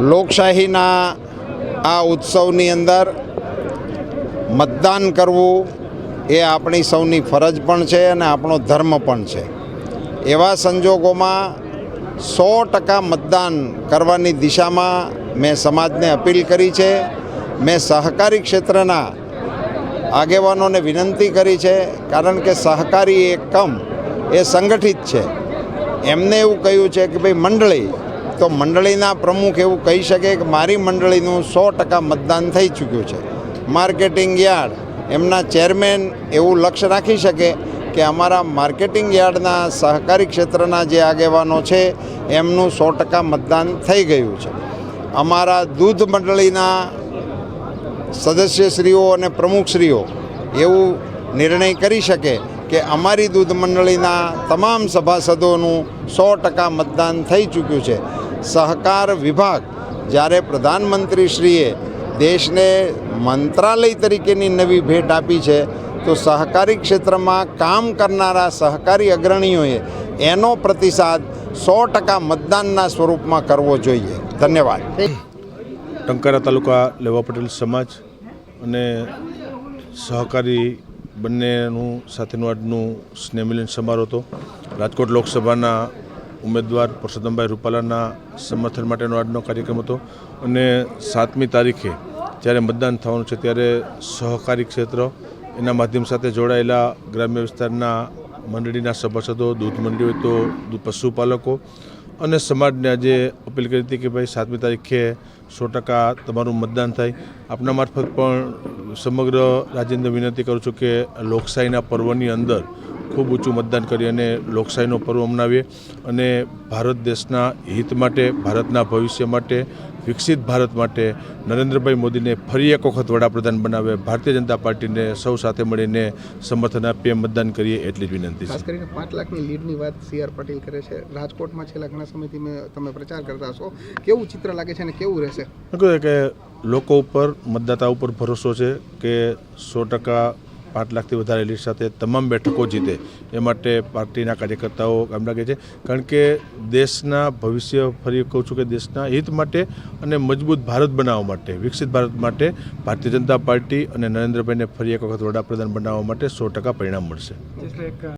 લોકશાહીના આ ઉત્સવની અંદર મતદાન કરવું એ આપણી સૌની ફરજ પણ છે અને આપણો ધર્મ પણ છે. એવા સંજોગોમાં સો ટકા મતદાન કરવાની દિશામાં મેં સમાજને અપીલ કરી છે. મેં સહકારી ક્ષેત્રના આગેવાનોને વિનંતી કરી છે, કારણ કે સહકારી એકમ એ સંગઠિત છે. એમને એવું કહ્યું છે કે ભાઈ મંડળી તો મંડળીના પ્રમુખ એવું કહી શકે કે મારી મંડળીનું સો ટકા મતદાન થઈ ચૂક્યું છે. માર્કેટિંગ યાર્ડ, એમના ચેરમેન એવું લક્ષ્ય રાખી શકે કે અમારા માર્કેટિંગ યાર્ડના સહકારી ક્ષેત્રના જે આગેવાનો છે, એમનું સો ટકા મતદાન થઈ ગયું છે. અમારા દૂધ મંડળીના સદસ્યશ્રીઓ અને પ્રમુખશ્રીઓ એવું નિર્ણય કરી શકે કે અમારી દૂધ મંડળીના તમામ સભાસદોનું સો ટકા મતદાન થઈ ચૂક્યું છે. સહકાર વિભાગ જ્યારે પ્રધાનમંત્રીશ્રીએ દેશને મંત્રાલય તરીકેની નવી ભેટ આપી છે, તો સહકારી ક્ષેત્રમાં કામ કરનારા સહકારી અગ્રણીઓએ એનો પ્રતિસાદ સો ટકા મતદાનના સ્વરૂપમાં કરવો જોઈએ. ધન્યવાદ. ટંકારા તાલુકા લેવા પટેલ સમાજ અને સહકારી બંનેનું સાથેનું આજનું સ્નેહમિલન સમારોહ હતો. રાજકોટ લોકસભાના ઉમેદવાર પરસોત્તમભાઈ રૂપાલાના સમર્થન માટેનો આજનો કાર્યક્રમ હતો અને સાતમી તારીખે જ્યારે મતદાન થવાનું છે ત્યારે સહકારી ક્ષેત્ર એના માધ્યમ સાથે જોડાયેલા ગ્રામ્ય વિસ્તારના મંડળીના સભાસદો, દૂધ મંડળી હોય તો પશુપાલકો અને સમાજને આજે અપીલ કરી હતી કે ભાઈ સાતમી તારીખે સો ટકા તમારું મતદાન થાય. આપના મારફત પણ સમગ્ર રાજ્યને વિનંતી કરું છું કે લોકશાહીના પર્વની અંદર ખૂબ ઊંચું મતદાન કરી અને લોકશાહીનો પર્વ મનાવીએ અને ભારત દેશના હિત માટે ભારતના ભવિષ્ય માટે વિકસિત ભારત માટે નરેન્દ્રભાઈ મોદીને ફરી એક વખત વડાપ્રધાન બનાવે ભારતીય જનતા પાર્ટીને સૌ સાથે મળીને સમર્થન આપીએ મતદાન કરીએ એટલી જ વિનંતી ખાસ કરીને પાંચ લાખની લીડની વાત સી આર પાટીલ કરે છે. રાજકોટમાં છેલ્લા ઘણા સમયથી મેં તમે પ્રચાર કરતા છો કેવું ચિત્ર લાગે છે અને કેવું રહેશે? કે લોકો ઉપર મતદાતા ઉપર ભરોસો છે કે સો ટકા પાંચ લાખથી વધારે લીડ સાથે તમામ બેઠકો જીતે. એ માટે પાર્ટીના કાર્યકર્તાઓ કામ લાગે છે. કારણ કે દેશના ભવિષ્ય ફરી કહું છું કે દેશના હિત માટે અને મજબૂત ભારત બનાવવા માટે, વિકસિત ભારત માટે ભારતીય જનતા પાર્ટી અને નરેન્દ્રભાઈને ફરી એક વખત વડાપ્રધાન બનાવવા માટે સો ટકા પરિણામ મળશે.